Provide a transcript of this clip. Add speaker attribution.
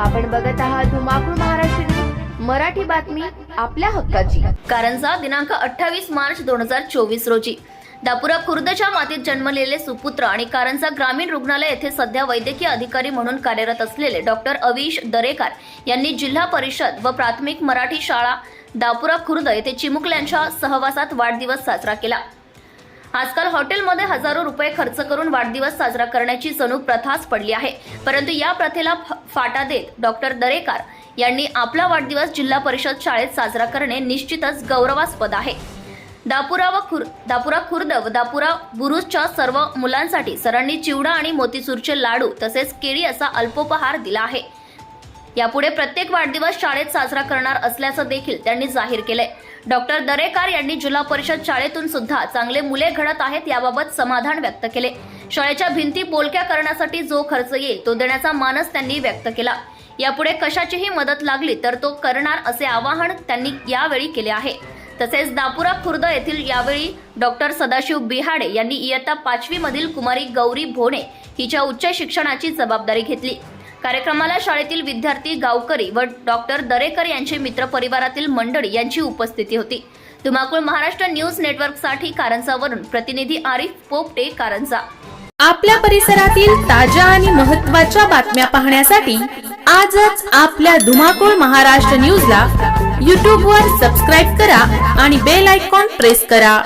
Speaker 1: आपण बघत आहात धुमाकूळ महाराष्ट्र न्यूज, मराठी बातमी आपल्या हक्काची.
Speaker 2: कारंजा दिनांक अठ्ठावीस मार्च दोन हजार चोवीस रोजी. दापुरा खुर्दच्या मातीत जन्मलेले सुपुत्र आणि कारंजा ग्रामीण रुग्णालय येथे सध्या वैद्यकीय अधिकारी म्हणून कार्यरत असलेले डॉक्टर अविश दरेकर यांनी जिल्हा परिषद व प्राथमिक मराठी शाळा दापुरा खुर्द येथे चिमुकल्यांच्या सहवासात वाढदिवस साजरा केला. आजकाल हॉटेलमध्ये हजारो रुपये खर्च करून वाढदिवस साजरा करण्याची जणू प्रथाच पडली आहे. परंतु या प्रथेला फ- फाटा देत डॉक्टर दरेकार यांनी आपला वाढदिवस जिल्हा परिषद शाळेत साजरा करणे निश्चितच गौरवास्पद आहे. दापुरा व खुर दापुरा खुर्द व दापुरा बुरुजच्या सर्व मुलांसाठी सरांनी चिवडा आणि मोतीचूरचे लाडू तसेच केळी असा अल्पोपहार दिला आहे. यापुढे प्रत्येक वाढदिवस शाळेत साजरा करणार असल्याचं देखील त्यांनी जाहीर केले डॉक्टर दरेकार यांनी जिल्हा परिषद शाळेतून सुद्धा चांगले मुले घडत आहेत याबाबत समाधान व्यक्त केले. शाळेच्या भिंती बोलक्या करण्यासाठी जो खर्च येईल तो देण्याचा मानस त्यांनी व्यक्त केला. यापुढे कशाचीही मदत लागली तर तो करणार असे आवाहन त्यांनी यावेळी केले आहे. तसेच दापुरा खुर्द येथील यावेळी डॉक्टर सदाशिव बिहाडे यांनी इयत्ता पाचवी मधील कुमारी गौरी भोणे हिच्या उच्च शिक्षणाची जबाबदारी घेतली. कार्यक्रमाला शाळेतील विद्यार्थी गावकरी व डॉक्टर दरेकर यांचे मित्र परिवारातील मंडळी यांची उपस्थिती होती. धुमाकूळ महाराष्ट्र न्यूज नेटवर्कसाठी कारंजावरून प्रतिनिधी आरिफ पोपटे कारंजा.
Speaker 3: आपल्या परिसरातील ताज्या आणि महत्त्वाच्या बातम्या पाहण्यासाठी आजच आपल्या धुमाकूळ महाराष्ट्र न्यूजला यूट्यूबवर सबस्क्राईब करा आणि बेल आयकॉन प्रेस करा.